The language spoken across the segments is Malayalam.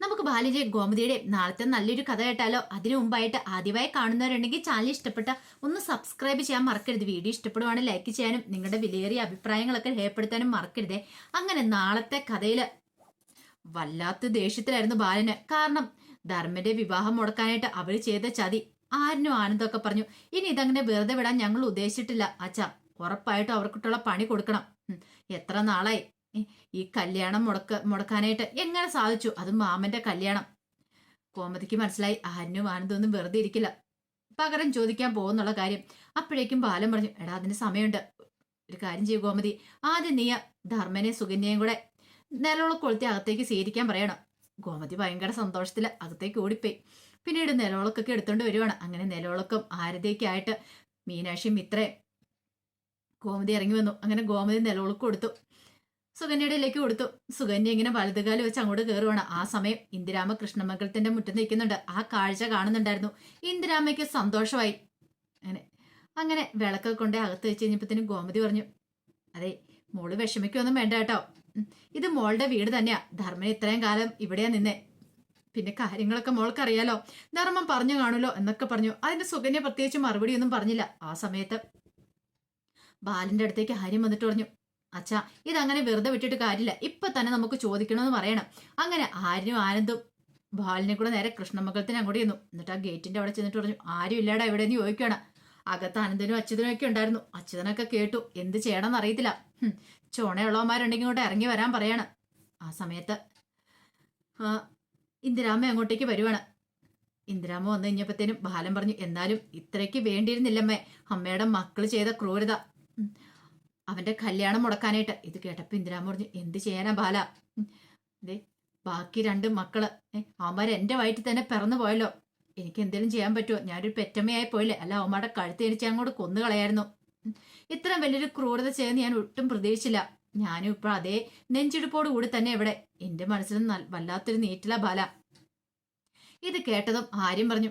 നമുക്ക് ബാലിന്റെയും ഗോമതിയുടെ നാളത്തെ നല്ലൊരു കഥ കേട്ടാലോ? അതിനു മുമ്പായിട്ട് ആദ്യമായി കാണുന്നവരുണ്ടെങ്കിൽ ചാനൽ ഇഷ്ടപ്പെട്ട ഒന്ന് സബ്സ്ക്രൈബ് ചെയ്യാൻ മറക്കരുത്. വീഡിയോ ഇഷ്ടപ്പെടുവാണ് ലൈക്ക് ചെയ്യാനും നിങ്ങളുടെ വിലയേറിയ അഭിപ്രായങ്ങളൊക്കെ രേഖപ്പെടുത്താനും മറക്കരുതേ. അങ്ങനെ നാളത്തെ കഥയിൽ വല്ലാത്ത ദേഷ്യത്തിലായിരുന്നു ബാലന്. കാരണം ധർമ്മന്റെ വിവാഹം മുടക്കാനായിട്ട് അവർ ചെയ്ത ചതി ആരിനും ആനന്ദമൊക്കെ പറഞ്ഞു. ഇനി ഇതങ്ങനെ വെറുതെ വിടാൻ ഞങ്ങൾ ഉദ്ദേശിച്ചിട്ടില്ല. അച്ഛ ഉറപ്പായിട്ടും അവർക്കിട്ടുള്ള പണി കൊടുക്കണം. എത്ര നാളായി? ഈ കല്യാണം മുടക്ക മുടക്കാനായിട്ട് എങ്ങനെ സാധിച്ചു? അതും മാമന്റെ കല്യാണം. കോമതിക്ക് മനസ്സിലായി. ആനും ആനന്ദൊന്നും വെറുതെ ഇരിക്കില്ല. പകരം ചോദിക്കാൻ പോകുന്നുള്ള കാര്യം അപ്പോഴേക്കും ബാലൻ പറഞ്ഞു എടാ അതിന് സമയമുണ്ട്. ഒരു കാര്യം ചെയ്യൂ കോമതി. ആദ്യം നീയ ധർമ്മനെ സുകന്യയും കൂടെ നിലവിള കൊളുത്തി അകത്തേക്ക് സ്വീകരിക്കാൻ പറയണം. ഗോമതി ഭയങ്കര സന്തോഷത്തിൽ അകത്തേക്ക് ഓടിപ്പോയി. പിന്നീട് നിലവിളക്കൊക്കെ എടുത്തുകൊണ്ട് വരുവാണ്. അങ്ങനെ നിലവിളക്കും ആരതിയൊക്കെയായിട്ട് മീനാക്ഷിയും മിത്രയും ഗോമതി ഇറങ്ങി വന്നു. അങ്ങനെ ഗോമതി നിലവിളക്ക് കൊടുത്തു. സുകന്യയുടെ കൊടുത്തു. സുകന്യ ഇങ്ങനെ വലതുകാലം വെച്ച് അങ്ങോട്ട് കയറുവാണ് ആ സമയം ഇന്ദിരാമ കൃഷ്ണമംഗലത്തിന്റെ മുറ്റത്ത് നിൽക്കുന്നുണ്ട്. ആ കാഴ്ച കാണുന്നുണ്ടായിരുന്നു. ഇന്ദിരാമയ്ക്ക് സന്തോഷമായി. അങ്ങനെ അങ്ങനെ വിളക്കൊക്കെ കൊണ്ട് അകത്ത് വെച്ച് കഴിഞ്ഞപ്പോഴത്തേനും ഗോമതി പറഞ്ഞു അതെ മോൾ വിഷമിക്കൊന്നും വേണ്ട കേട്ടോ. ഇത് മോളുടെ വീട് തന്നെയാ. ധർമ്മൻ ഇത്രയും കാലം ഇവിടെയാ നിന്നെ. പിന്നെ കാര്യങ്ങളൊക്കെ മോൾക്കറിയാലോ. ധർമ്മം പറഞ്ഞു കാണുമല്ലോ എന്നൊക്കെ പറഞ്ഞു. അതിന്റെ സുകന്യ പ്രത്യേകിച്ച് മറുപടി ഒന്നും പറഞ്ഞില്ല. ആ സമയത്ത് ബാലന്റെ അടുത്തേക്ക് ആര്യം വന്നിട്ട് പറഞ്ഞു അച്ഛാ ഇതങ്ങനെ വെറുതെ വിട്ടിട്ട് കാര്യമില്ല. ഇപ്പൊ തന്നെ നമുക്ക് ചോദിക്കണമെന്ന് പറയണം. അങ്ങനെ ആര്യനും ആനന്ദും ബാലിനെ കൂടെ നേരെ കൃഷ്ണമംഗലത്തിന് അങ്ങോട്ട് ചെന്നു. എന്നിട്ട് ആ ഗേറ്റിന്റെ അവിടെ ചെന്നിട്ട് പറഞ്ഞു ആരും ഇല്ലാടാ ഇവിടെ നിന്ന് ചോദിക്കണം അകത്ത് ആനന്ദനും അച്യുതനും ഒക്കെ ഉണ്ടായിരുന്നു. അച്യുതനൊക്കെ കേട്ടു. എന്ത് ചെയ്യണമെന്ന് അറിയത്തില്ല. ചോണയുള്ളവന്മാരുണ്ടെങ്കിൽ ഇങ്ങോട്ട് ഇറങ്ങി വരാൻ പറയാണ്. ആ സമയത്ത് ഇന്ദിരാമ അങ്ങോട്ടേക്ക് വരുവാണ്. ഇന്ദിരാമ്മ വന്നു കഴിഞ്ഞപ്പോഴത്തേനും ബാലൻ പറഞ്ഞു എന്നാലും ഇത്രയ്ക്ക് വേണ്ടിയിരുന്നില്ലമ്മേ. അമ്മയുടെ മക്കൾ ചെയ്ത ക്രൂരത. അവന്റെ കല്യാണം മുടക്കാനായിട്ട്. ഇത് കേട്ടപ്പോ ഇന്ദിരാമ പറഞ്ഞു എന്ത് ചെയ്യാനാ ബാല? ദേ ബാക്കി രണ്ട് മക്കൾ അവന്മാർ എന്റെ വയറ്റിൽ തന്നെ പിറന്നു പോയല്ലോ. എനിക്ക് എന്തെങ്കിലും ചെയ്യാൻ പറ്റുമോ ഞാനൊരു പെറ്റമ്മയായി പോയില്ലേ. അല്ല അവന്മാരുടെ കഴുത്ത് എനിക്ക് അങ്ങോട്ട് കൊന്നു കളയായിരുന്നു. ഇത്രയും വലിയൊരു ക്രൂരത ചെയ്യുന്ന ഞാൻ ഒട്ടും പ്രതീക്ഷിച്ചില്ല. ഞാനും ഇപ്പൊ അതേ നെഞ്ചിടുപ്പോട് കൂടി തന്നെ ഇവിടെ. എന്റെ മനസ്സിൽ വല്ലാത്തൊരു നീറ്റില ബാല. ഇത് കേട്ടതും ആര്യം പറഞ്ഞു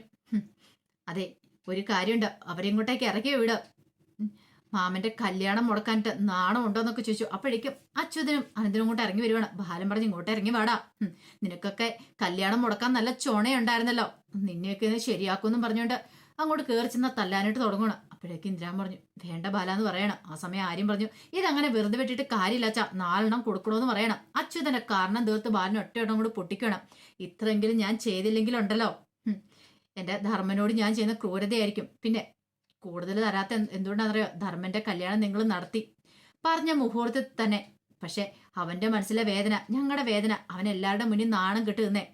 അതെ ഒരു കാര്യമുണ്ട്. അവരിങ്ങോട്ടേക്ക് ഇറക്കി വിട. മാമന്റെ കല്യാണം മുടക്കാനിട്ട് നാണം ഉണ്ടോ എന്നൊക്കെ ചോദിച്ചു. അപ്പോഴേക്കും അച്യുതനും അനന്തനും ഇങ്ങോട്ട് ഇറങ്ങി വരുവാണ് ബാലൻ പറഞ്ഞ് ഇങ്ങോട്ട് ഇറങ്ങി വാടാ. നിനക്കൊക്കെ കല്യാണം മുടക്കാൻ നല്ല ചുണയുണ്ടായിരുന്നല്ലോ. നിന്നെയൊക്കെ ശരിയാക്കുമെന്നും പറഞ്ഞുകൊണ്ട് അങ്ങോട്ട് കയറി ചെന്ന തല്ലാനായിട്ട് തുടങ്ങണം അപ്പോഴേക്കും ഇന്ദ്രാൻ പറഞ്ഞു വേണ്ട ബാല എന്ന് പറയണം. ആ സമയം ആര്യം പറഞ്ഞു ഇതങ്ങനെ വെറുതെ വെട്ടിട്ട് കാര്യമില്ല അച്ഛാ. നാലെണ്ണം കൊടുക്കണമെന്ന് പറയണം. അച്യുതന്റെ കാരണം തീർത്ത് ബാലൻ ഒറ്റയിടം കൂടി പൊട്ടിക്കണം ഇത്രയെങ്കിലും ഞാൻ ചെയ്തില്ലെങ്കിലുണ്ടല്ലോ. എന്റെ ധർമ്മനോട് ഞാൻ ചെയ്യുന്ന ക്രൂരതയായിരിക്കും. പിന്നെ കൂടുതൽ തരാത്ത എന്ത് എന്തുകൊണ്ടാണെന്നറിയോ? ധർമ്മന്റെ കല്യാണം നിങ്ങൾ നടത്തി. പറഞ്ഞ മുഹൂർത്തത്തിൽ തന്നെ. പക്ഷെ അവന്റെ മനസ്സിലെ വേദന ഞങ്ങളുടെ വേദന അവൻ എല്ലാവരുടെ മുന്നിൽ നാണം കിട്ടുന്നേ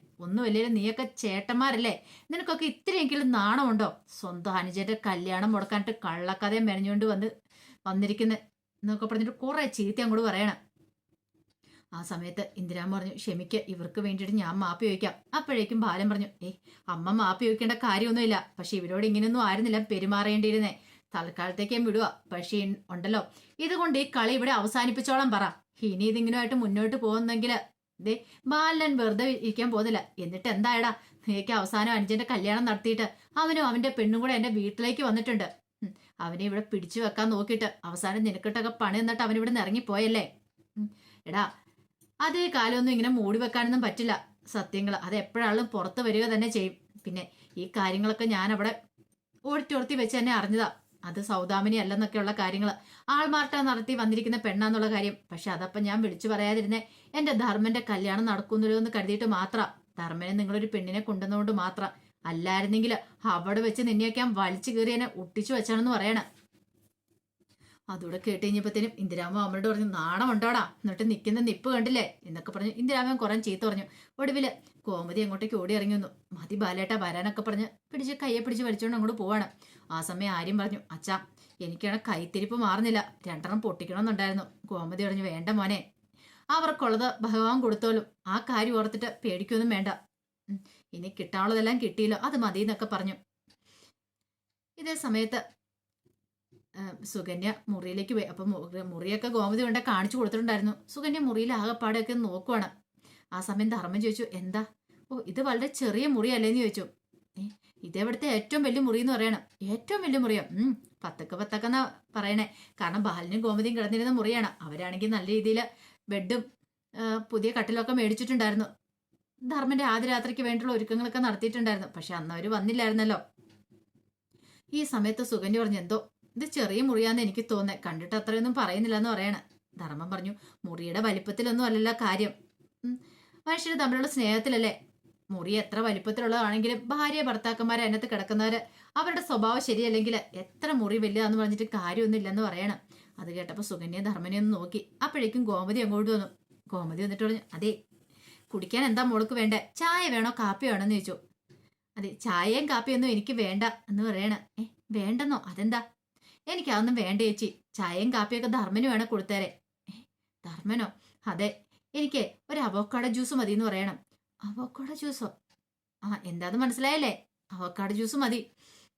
വലിയ നീയൊക്കെ ചേട്ടന്മാരല്ലേ? നിനക്കൊക്കെ ഇത്രയെങ്കിലും നാണമുണ്ടോ? സ്വന്തം അനുജന്റെ കല്യാണം മുടക്കാനിട്ട് കള്ളക്കഥയും മെനഞ്ഞുകൊണ്ട് വന്ന് വന്നിരിക്കുന്ന എന്നൊക്കെ പറഞ്ഞിട്ട് കുറെ ചീത്ത അങ്ങോട്ട് പറയണം. ആ സമയത്ത് ഇന്ദിരാമ പറഞ്ഞു ക്ഷമിക്ക് ഇവർക്ക് വേണ്ടിയിട്ട് ഞാൻ മാപ്പ് ചോദിക്കാം. അപ്പോഴേക്കും ബാലൻ പറഞ്ഞു ഏയ് അമ്മ മാപ്പ് ചോദിക്കേണ്ട കാര്യമൊന്നുമില്ല. പക്ഷെ ഇവരോട് ഇങ്ങനെയൊന്നും ആയിരുന്നില്ല പെരുമാറേണ്ടിയിരുന്നേ. തൽക്കാലത്തേക്ക് വിടുക പക്ഷേ ഉണ്ടല്ലോ. ഇതുകൊണ്ട് ഈ കളി ഇവിടെ അവസാനിപ്പിച്ചോളം പറ. ഇനി ഇതിങ്ങനെയായിട്ട് മുന്നോട്ട് പോകുന്നെങ്കിൽ ദേ ബാലൻ വെറുതെ ഇരിക്കാൻ പോകുന്നില്ല. എന്നിട്ട് എന്തായടാ? നീക്ക് അവസാനം അനുജന്റെ കല്യാണം നടത്തിയിട്ട് അവനും അവന്റെ പെണ്ണും കൂടെ എന്റെ വീട്ടിലേക്ക് വന്നിട്ടുണ്ട്. അവനെ ഇവിടെ പിടിച്ചു വെക്കാൻ നോക്കിയിട്ട് അവസാനം നിനക്കിട്ടൊക്കെ പണി എന്നിട്ട് അവൻ ഇവിടെ നിന്ന് ഇറങ്ങിപ്പോയല്ലേ എടാ അതേ കാലമൊന്നും ഇങ്ങനെ മൂടി വെക്കാനൊന്നും പറ്റില്ല. സത്യങ്ങൾ അത് എപ്പോഴാളും പുറത്ത് വരിക തന്നെ ചെയ്യും. പിന്നെ ഈ കാര്യങ്ങളൊക്കെ ഞാൻ അവിടെ ഓടിച്ചോർത്തി വെച്ച് തന്നെ അറിഞ്ഞതാ. അത് സൗദാമിനി അല്ലെന്നൊക്കെയുള്ള കാര്യങ്ങൾ ആൾമാർട്ട നടത്തി വന്നിരിക്കുന്ന പെണ്ണാന്നുള്ള കാര്യം. പക്ഷെ അതപ്പം ഞാൻ വിളിച്ചു പറയാതിരുന്നേ എന്റെ ധർമ്മന്റെ കല്യാണം നടക്കുന്നില്ലോ എന്ന് കരുതിയിട്ട് മാത്രം. ധർമ്മനെ നിങ്ങളൊരു പെണ്ണിനെ കൊണ്ടുവന്നുകൊണ്ട് മാത്രം. അല്ലായിരുന്നെങ്കിൽ അവിടെ വെച്ച് നിന്നെയൊക്കെ ഞാൻ വലിച്ചു കയറി എന്നെ ഒട്ടിച്ചു വെച്ചാണെന്ന് പറയണേ. അതൂടെ കേട്ട് കഴിഞ്ഞപ്പോഴത്തേനും ഇന്ദിരാമ അമ്മയോട് പറഞ്ഞു നാണം ഉണ്ടോടാ? എന്നിട്ട് നിൽക്കുന്ന നിപ്പ് കണ്ടില്ലേ? എന്നൊക്കെ പറഞ്ഞു. ഇന്ദിരാമൻ കുറെ ചീത്ത പറഞ്ഞു. ഒടുവിൽ കോമതി അങ്ങോട്ടേക്ക് ഓടി ഇറങ്ങി വന്നു. മതി ബാലേട്ട വരാനൊക്കെ പറഞ്ഞ് പിടിച്ച് കയ്യെ പിടിച്ച് വലിച്ചുകൊണ്ട് അങ്ങോട്ട് പോവാണ്. ആ സമയം ആര്യം പറഞ്ഞു അച്ഛാ എനിക്കാണ് കൈത്തിരിപ്പ് മാറുന്നില്ല. രണ്ടെണ്ണം പൊട്ടിക്കണമെന്നുണ്ടായിരുന്നു. കോമതി പറഞ്ഞു വേണ്ട മോനെ. അവർക്കുള്ളത് ഭഗവാൻ കൊടുത്തോളും. ആ കാര്യം ഓർത്തിട്ട് പേടിക്കൊന്നും വേണ്ട. ഇനി കിട്ടാനുള്ളതെല്ലാം കിട്ടിയില്ല. അത് മതി എന്നൊക്കെ പറഞ്ഞു. ഇതേ സമയത്ത് സുകന്യ മുറിയിലേക്ക് പോയി. അപ്പൊ മുറിയൊക്കെ ഗോമതി കൊണ്ട് കാണിച്ചു കൊടുത്തിട്ടുണ്ടായിരുന്നു. സുകന്യ മുറിയിൽ ആകെപ്പാടെയൊക്കെ നോക്കുവാണ്. ആ സമയം ധർമ്മം ചോദിച്ചു എന്താ? ഓ ഇത് വളരെ ചെറിയ മുറിയല്ലേന്ന് ചോദിച്ചു. ഇതേവിടുത്തെ ഏറ്റവും വലിയ മുറി എന്ന് പറയണം. ഏറ്റവും വലിയ മുറിയോ? ഉം പത്തക്ക എന്നാ പറയണേ. കാരണം ബാലിനും ഗോമതിയും കിടന്നിരുന്ന മുറിയാണ്. അവരാണെങ്കിൽ നല്ല രീതിയിൽ ബെഡും പുതിയ കട്ടിലൊക്കെ മേടിച്ചിട്ടുണ്ടായിരുന്നു. ധർമ്മന്റെ ആദ്യ രാത്രിക്ക് വേണ്ടിയുള്ള ഒരുക്കങ്ങളൊക്കെ നടത്തിയിട്ടുണ്ടായിരുന്നു. പക്ഷെ അന്ന് അവർ വന്നില്ലായിരുന്നല്ലോ. ഈ സമയത്ത് സുഗന്യ പറഞ്ഞു എന്തോ ഇത് ചെറിയ മുറിയാന്ന് എനിക്ക് തോന്നേ. കണ്ടിട്ട് അത്രയൊന്നും പറയുന്നില്ല എന്ന് പറയണ. ധർമ്മം പറഞ്ഞു മുറിയുടെ വലിപ്പത്തിലൊന്നും അല്ലല്ലോ കാര്യം. മനുഷ്യർ തമ്മിലുള്ള സ്നേഹത്തിലല്ലേ? മുറി എത്ര വലിപ്പത്തിലുള്ളതാണെങ്കിലും ഭാര്യ ഭർത്താക്കന്മാരെ അതിനകത്ത് കിടക്കുന്നവര് അവരുടെ സ്വഭാവം ശരിയല്ലെങ്കിൽ എത്ര മുറി വലിയതാന്ന് പറഞ്ഞിട്ട് കാര്യമൊന്നും ഇല്ലെന്ന് പറയണം. അത് കേട്ടപ്പോൾ സുഗന്യ ധർമ്മനെ ഒന്ന് നോക്കി. അപ്പോഴേക്കും ഗോമതി അങ്ങോട്ട് വന്നു. ഗോമതി വന്നിട്ട് പറഞ്ഞു അതെ കുടിക്കാൻ എന്താ മോൾക്ക് വേണ്ട? ചായ വേണോ കാപ്പി വേണോ എന്ന് ചോദിച്ചു. അതെ ചായയും കാപ്പിയൊന്നും എനിക്ക് വേണ്ട എന്ന് പറയണ. ഏ വേണ്ടെന്നോ? അതെന്താ? എനിക്ക് അതൊന്നും വേണ്ട ചേച്ചി. ചായയും കാപ്പിയൊക്കെ ധർമ്മന് വേണം കൊടുത്തേരെ. ധർമ്മനോ? അതെ എനിക്ക് ഒരു അവോക്കാഡോ ജ്യൂസ് മതി എന്ന് പറയണം. അവോക്കാഡോ ജ്യൂസോ? ആ എന്താന്ന് മനസ്സിലായല്ലേ? അവോക്കാഡോ ജ്യൂസ് മതി.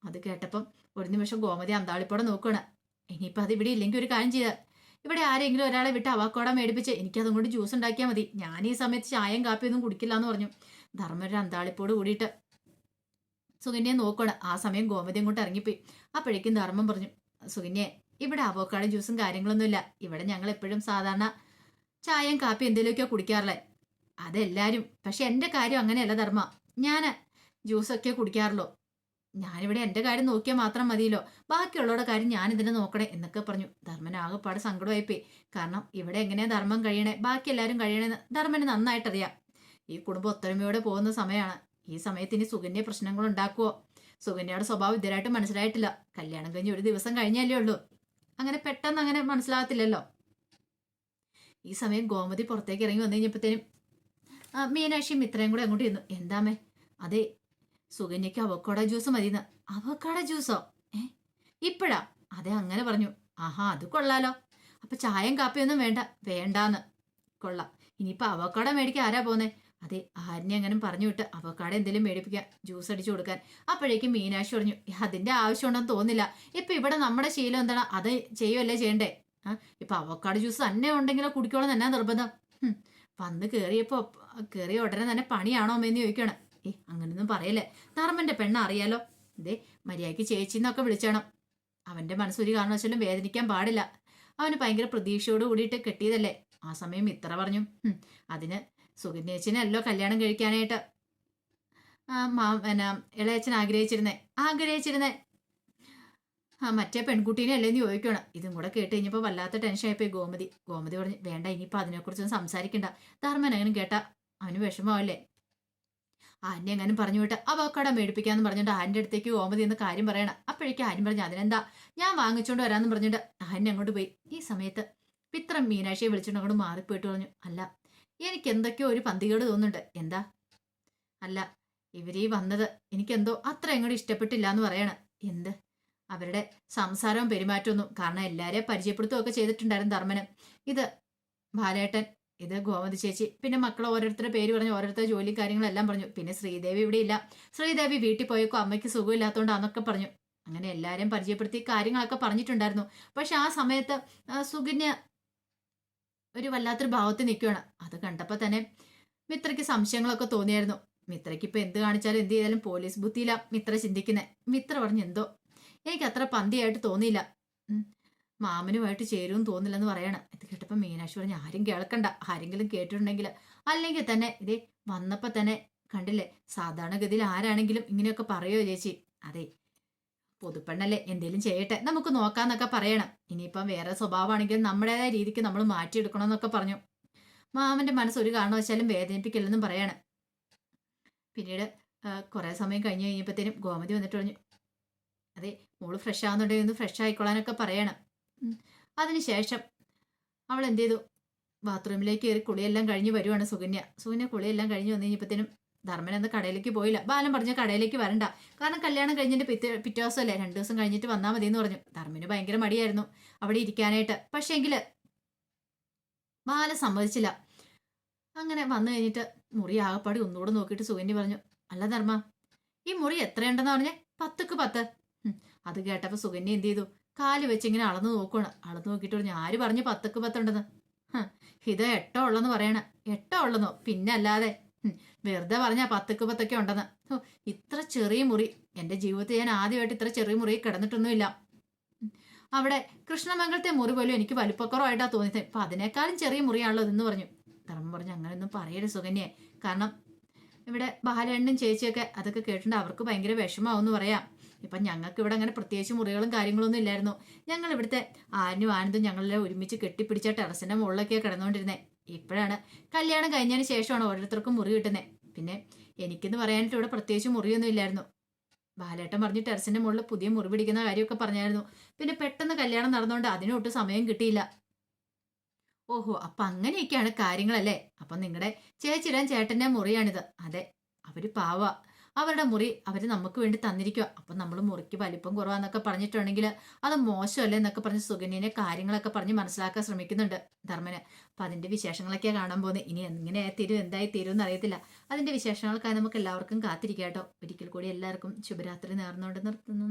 അത് കേട്ടപ്പം ഒരു നിമിഷം ഗോമതി അന്താളിപ്പോടെ നോക്കുകയാണ് ഇനിയിപ്പോൾ അത് ഇവിടെ ഇല്ലെങ്കിൽ ഒരു കാര്യം ചെയ്താൽ ഇവിടെ ആരെങ്കിലും ഒരാളെ വിട്ട് അവക്കോട മേടിപ്പിച്ച് എനിക്കതും കൊണ്ട് ജ്യൂസ് ഉണ്ടാക്കിയാൽ മതി. ഞാൻ ഈ സമയത്ത് ചായയും കാപ്പിയൊന്നും കുടിക്കില്ല എന്ന് പറഞ്ഞു. ധർമ്മ ഒരു അന്താളിപ്പോട് കൂടിയിട്ട് സുകന്യെ നോക്കണം ആ സമയം ഗോമതി അങ്ങോട്ട് ഇറങ്ങിപ്പോയി. അപ്പോഴേക്കും ധർമ്മം പറഞ്ഞു സുകന്യെ ഇവിടെ അവോക്കാട് ജ്യൂസും കാര്യങ്ങളൊന്നുമില്ല. ഇവിടെ ഞങ്ങൾ എപ്പോഴും സാധാരണ ചായയും കാപ്പി എന്തെങ്കിലുമൊക്കെയോ കുടിക്കാറില്ലേ അതെല്ലാവരും പക്ഷെ എന്റെ കാര്യം അങ്ങനെയല്ല ധർമ്മ. ഞാൻ ജ്യൂസൊക്കെ കുടിക്കാറുള്ളൂ. ഞാനിവിടെ എന്റെ കാര്യം നോക്കിയാൽ മാത്രം മതിയല്ലോ. ബാക്കിയുള്ളവരുടെ കാര്യം ഞാൻ ഇതിനെ നോക്കണേ എന്നൊക്കെ പറഞ്ഞു. ധർമ്മൻ ആകെപ്പാട് സങ്കടമായിപ്പോയി. കാരണം ഇവിടെ എങ്ങനെയാ ധർമ്മം കഴിയണേ? ബാക്കി എല്ലാവരും കഴിയണേന്ന് ധർമ്മന് നന്നായിട്ടറിയാം. ഈ കുടുംബം ഒത്തൊരുമയോടെ പോകുന്ന സമയമാണ്. ഈ സമയത്ത് ഇനി സുകന്യ പ്രശ്നങ്ങൾ ഉണ്ടാക്കുവോ? സുകന്യയുടെ സ്വഭാവം ഇതുവരായിട്ട് മനസ്സിലായിട്ടില്ല. കല്യാണം കഴിഞ്ഞ് ഒരു ദിവസം കഴിഞ്ഞല്ലേ ഉള്ളൂ. അങ്ങനെ പെട്ടെന്ന് അങ്ങനെ മനസ്സിലാകത്തില്ലല്ലോ. ഈ സമയം ഗോമതി പുറത്തേക്ക് ഇറങ്ങി വന്നു കഴിഞ്ഞപ്പോഴത്തേനും മീനാക്ഷിയും ഇത്രയും കൂടെ അങ്ങോട്ട് ഇരുന്നു. എന്താമേ അതെ സുകന്യക്ക് അവക്കോട ജ്യൂസ് മതിയെന്ന്. അവക്കോട ജ്യൂസോ? ഏ? ഇപ്പഴാ? അതെ അങ്ങനെ പറഞ്ഞു. ആഹാ അത് കൊള്ളാലോ. അപ്പൊ ചായയും കാപ്പിയൊന്നും വേണ്ട വേണ്ടാന്ന്. കൊള്ളാം. ഇനിയിപ്പൊ അവക്കോട മേടിക്കാൻ ആരാ പോന്നെ? അതെ ആരിനെ അങ്ങനെ പറഞ്ഞു വിട്ട് അവക്കാടെ എന്തെങ്കിലും മേടിപ്പിക്കാൻ ജ്യൂസ് അടിച്ചു കൊടുക്കാൻ. അപ്പോഴേക്കും മീനാക്ഷി പറഞ്ഞു അതിന്റെ ആവശ്യമുണ്ടെന്ന് തോന്നില്ല ഇപ്പൊ ഇവിടെ നമ്മുടെ ശീലം എന്താണ്? അത് ചെയ്യുമല്ലേ ചെയ്യണ്ടേ? ആ ഇപ്പൊ അവക്കാട് ജ്യൂസ് തന്നെ ഉണ്ടെങ്കിലോ കുടിക്കോളം തന്നെ നിർബന്ധം. വന്ന് കയറിയപ്പോ കയറിയ ഉടനെ തന്നെ പണിയാണോ എന്ന് ചോദിക്കണം. ഏ അങ്ങനൊന്നും പറയല്ലേ. നർമ്മന്റെ പെണ്ണ അറിയാലോ? ഇതേ മര്യാദയ്ക്ക് ചേച്ചിന്നൊക്കെ വിളിച്ചണം. അവന്റെ മനസ്സൊരു കാരണവശാലും വേദനിക്കാൻ പാടില്ല. അവന് ഭയങ്കര പ്രതീക്ഷയോട് കൂടിയിട്ട് കെട്ടിയതല്ലേ. ആ സമയം ഇത്ര പറഞ്ഞു. അതിന് സുകന്യേച്ചനല്ലോ കല്യാണം കഴിക്കാനായിട്ട്. എന്നാ ഇളയച്ചൻ ആഗ്രഹിച്ചിരുന്നേ. ആഗ്രഹിച്ചിരുന്നേ. ആ മറ്റേ പെൺകുട്ടീനെ അല്ലേന്ന് ചോദിക്കണം? ഇതും കൂടെ കേട്ട് കഴിഞ്ഞപ്പോൾ വല്ലാത്ത ടെൻഷൻ ആയിപ്പോയി ഗോമതി. ഗോമതി പറഞ്ഞു വേണ്ട ഇനിയിപ്പോൾ അതിനെക്കുറിച്ചൊന്നും സംസാരിക്കണ്ട. ധർമ്മൻ അങ്ങനെ കേട്ടാ? അവന് വിഷമമല്ലേ ആന്റി എങ്ങാനും പറഞ്ഞു വിട്ട് അവക്കട മേടിപ്പിക്കാന്ന് പറഞ്ഞിട്ട് ആന്റെ അടുത്തേക്ക് ഗോമതി എന്ന് കാര്യം പറയണം. അപ്പോഴേക്കും ആരും പറഞ്ഞു അതിനെന്താ? ഞാൻ വാങ്ങിച്ചോണ്ട് വരാമെന്ന് പറഞ്ഞിട്ട് ആന്റി അങ്ങോട്ട് പോയി. ഈ സമയത്ത് പിത്രം മീനാക്ഷിയെ വിളിച്ചിട്ട് അങ്ങോട്ട് മാറിപ്പോയിട്ട് പറഞ്ഞു അല്ല എനിക്ക് എന്തൊക്കെയോ ഒരു പന്തികേട് തോന്നുന്നുണ്ട്. എന്താ? അല്ല ഇവരീ വന്നത് എനിക്കെന്തോ അത്ര അങ്ങോട്ട് ഇഷ്ടപ്പെട്ടില്ല എന്ന് പറയണ. എന്ത്? അവരുടെ സംസാരവും പെരുമാറ്റമൊന്നും കാരണം എല്ലാരെയും പരിചയപ്പെടുത്തുകയൊക്കെ ചെയ്തിട്ടുണ്ടായിരുന്നു ധർമ്മന്. ഇത് ബാലേട്ടൻ ഇത് ഗോമതി ചേച്ചി പിന്നെ മക്കൾ ഓരോരുത്തരുടെ പേര് പറഞ്ഞു ഓരോരുത്തരുടെ ജോലി കാര്യങ്ങളെല്ലാം പറഞ്ഞു. പിന്നെ ശ്രീദേവി ഇവിടെ ഇല്ല. ശ്രീദേവി വീട്ടിൽ പോയേക്കോ അമ്മയ്ക്ക് സുഖമില്ലാത്തതുകൊണ്ടാന്നൊക്കെ പറഞ്ഞു. അങ്ങനെ എല്ലാരെയും പരിചയപ്പെടുത്തി കാര്യങ്ങളൊക്കെ പറഞ്ഞിട്ടുണ്ടായിരുന്നു. പക്ഷെ ആ സമയത്ത് സുകന്യ ഒരു വല്ലാത്തൊരു ഭാവത്ത് നിൽക്കുകയാണ്. അത് കണ്ടപ്പോൾ തന്നെ മിത്രയ്ക്ക് സംശയങ്ങളൊക്കെ തോന്നിയായിരുന്നു. മിത്രയ്ക്ക് ഇപ്പം എന്ത് കാണിച്ചാലും എന്ത് ചെയ്താലും പോലീസ് ബുദ്ധിയില്ല മിത്ര ചിന്തിക്കുന്നത് മിത്ര പറഞ്ഞു എന്തോ? എനിക്ക് അത്ര പന്തിയായിട്ട് തോന്നിയില്ല. മാമനുമായിട്ട് ചേരുമെന്ന് തോന്നില്ലെന്ന് പറയണം. ഇത് കേട്ടപ്പോൾ മീനാക്ഷി പറഞ്ഞു ആരും കേൾക്കണ്ട. ആരെങ്കിലും കേട്ടിട്ടുണ്ടെങ്കിൽ. അല്ലെങ്കിൽ തന്നെ ഇതേ വന്നപ്പോൾ തന്നെ കണ്ടില്ലേ? സാധാരണഗതിയിൽ ആരാണെങ്കിലും ഇങ്ങനെയൊക്കെ പറയോ ചേച്ചി? അതെ പുതുപ്പെണ്ണല്ലേ എന്തേലും ചെയ്യട്ടെ. നമുക്ക് നോക്കാന്നൊക്കെ പറയണം. ഇനിയിപ്പം വേറെ സ്വഭാവമാണെങ്കിൽ നമ്മുടേതായ രീതിക്ക് നമ്മൾ മാറ്റിയെടുക്കണം എന്നൊക്കെ പറഞ്ഞു. മാമന്റെ മനസ്സ് ഒരു കാരണവശാലും വേദനിപ്പിക്കില്ലെന്നും പറയണം. പിന്നീട് കുറെ സമയം കഴിഞ്ഞ് കഴിഞ്ഞപ്പോഴത്തേനും ഗോമതി വന്നിട്ട് പറഞ്ഞു അതെ മോൾ ഫ്രഷ് ആവുന്നുണ്ടെങ്കിൽ ഒന്ന് ഫ്രഷ് ആയിക്കൊള്ളാനൊക്കെ പറയണം. അതിനുശേഷം അവൾ എന്ത് ചെയ്തു? ബാത്റൂമിലേക്ക് കയറി കുളിയെല്ലാം കഴിഞ്ഞ് വരുവാണ് സുകന്യ. സുകന്യ കുളിയെല്ലാം കഴിഞ്ഞ് വന്നു കഴിഞ്ഞപ്പോഴത്തേനും ധർമ്മൻ അന്ന് കടയിലേക്ക് പോയില്ല. ബാലൻ പറഞ്ഞ കടയിലേക്ക് വരണ്ട. കാരണം കല്യാണം കഴിഞ്ഞിട്ട് പിറ്റേ പിറ്റേ ദിവസമല്ലേ? രണ്ടു ദിവസം കഴിഞ്ഞിട്ട് വന്നാൽ മതി എന്ന് പറഞ്ഞു. ധർമ്മന് ഭയങ്കര മടിയായിരുന്നു അവിടെ ഇരിക്കാനായിട്ട്. പക്ഷേങ്കിൽ ബാലൻ സമ്മതിച്ചില്ല. അങ്ങനെ വന്നു കഴിഞ്ഞിട്ട് മുറി ആകപ്പാടി ഒന്നുകൂടെ നോക്കിയിട്ട് സുഗന്യ പറഞ്ഞു അല്ല ധർമ്മ ഈ മുറി എത്രയുണ്ടെന്ന് പറഞ്ഞേ? പത്തുക്ക് പത്ത്. അത് കേട്ടപ്പോൾ സുഗന്യ എന്ത് ചെയ്തു? കാൽ വെച്ച് ഇങ്ങനെ അളന്ന് നോക്കുകയാണ് അളന്ന് നോക്കിയിട്ട് പറഞ്ഞു ആര് പറഞ്ഞു പത്തുക്ക് പത്തുണ്ടെന്ന്? ഇത് എട്ടോ ഉള്ളെന്ന് പറയണ. എട്ടോ ഉള്ളെന്നോ? പിന്നെ അല്ലാതെ വെറുതെ പറഞ്ഞാ പത്തക്ക് പത്തൊക്കെ ഉണ്ടെന്ന്. ഇത്ര ചെറിയ മുറി. എന്റെ ജീവിതത്തിൽ ഞാൻ ആദ്യമായിട്ട് ഇത്ര ചെറിയ മുറി കിടന്നിട്ടൊന്നുമില്ല. അവിടെ കൃഷ്ണമംഗലത്തെ മുറി പോലും എനിക്ക് വലുപ്പക്കുറവായിട്ടാണ് തോന്നിയത്. അപ്പം അതിനേക്കാളും ചെറിയ മുറിയാണല്ലോ ഇതെന്ന് പറഞ്ഞു. ധർമ്മം പറഞ്ഞു അങ്ങനെയൊന്നും പറയരുത് സുകന്യെ. കാരണം ഇവിടെ ബാലണ്ണും ചേച്ചിയൊക്കെ അതൊക്കെ കേട്ടിട്ടുണ്ട്. അവർക്ക് ഭയങ്കര വിഷമാവെന്ന് പറയാം. ഇപ്പം ഞങ്ങൾക്ക് ഇവിടെ അങ്ങനെ പ്രത്യേകിച്ച് മുറികളും കാര്യങ്ങളൊന്നും ഇല്ലായിരുന്നു. ഞങ്ങൾ ഇവിടുത്തെ ആനും ആനന്ദും ഞങ്ങളെല്ലാം ഒരുമിച്ച് കെട്ടിപ്പിടിച്ച ടെറസിന്റെ മുകളിലൊക്കെ കിടന്നുകൊണ്ടിരുന്നത് ഇപ്പോഴാണ്. കല്യാണം കഴിഞ്ഞതിന് ശേഷമാണ് ഓരോരുത്തർക്കും മുറി കിട്ടുന്നത് പിന്നെ എനിക്കെന്ന് പറയാനായിട്ട് ഇവിടെ പ്രത്യേകിച്ച് മുറിയൊന്നും ഇല്ലായിരുന്നു. ബാലേട്ടൻ പറഞ്ഞ് ടെറസിന്റെ മുകളിൽ പുതിയ മുറി പിടിക്കുന്ന കാര്യമൊക്കെ പറഞ്ഞായിരുന്നു. പിന്നെ പെട്ടെന്ന് കല്യാണം നടന്നുകൊണ്ട് അതിനൊട്ട് സമയം കിട്ടിയില്ല. ഓഹോ അപ്പൊ അങ്ങനെയൊക്കെയാണ് കാര്യങ്ങളല്ലേ? അപ്പൊ നിങ്ങളുടെ ചേച്ചിടാൻ ചേട്ടന്റെ മുറിയാണിത്. അതെ അവർ പാവ. അവരുടെ മുറി അവർ നമുക്ക് വേണ്ടി തന്നിരിക്കുക അപ്പം നമ്മൾ മുറിക്ക് വലിപ്പം കുറവാന്നൊക്കെ പറഞ്ഞിട്ടുണ്ടെങ്കിൽ അത് മോശമല്ലേ എന്നൊക്കെ പറഞ്ഞ് സുഗന്യനെ കാര്യങ്ങളൊക്കെ പറഞ്ഞ് മനസ്സിലാക്കാൻ ശ്രമിക്കുന്നുണ്ട് ധർമ്മന്. അപ്പം അതിന്റെ വിശേഷങ്ങളൊക്കെ കാണാൻ പോകുന്നത് ഇനി എങ്ങനെ തീരും എന്തായി തീരും എന്ന് അറിയത്തില്ല. അതിന്റെ വിശേഷങ്ങൾക്കായി നമുക്ക് എല്ലാവർക്കും കാത്തിരിക്കാം കേട്ടോ. ഒരിക്കൽ കൂടി എല്ലാവർക്കും ശുഭരാത്രി നേർന്നുകൊണ്ട് നിർത്തുന്നു.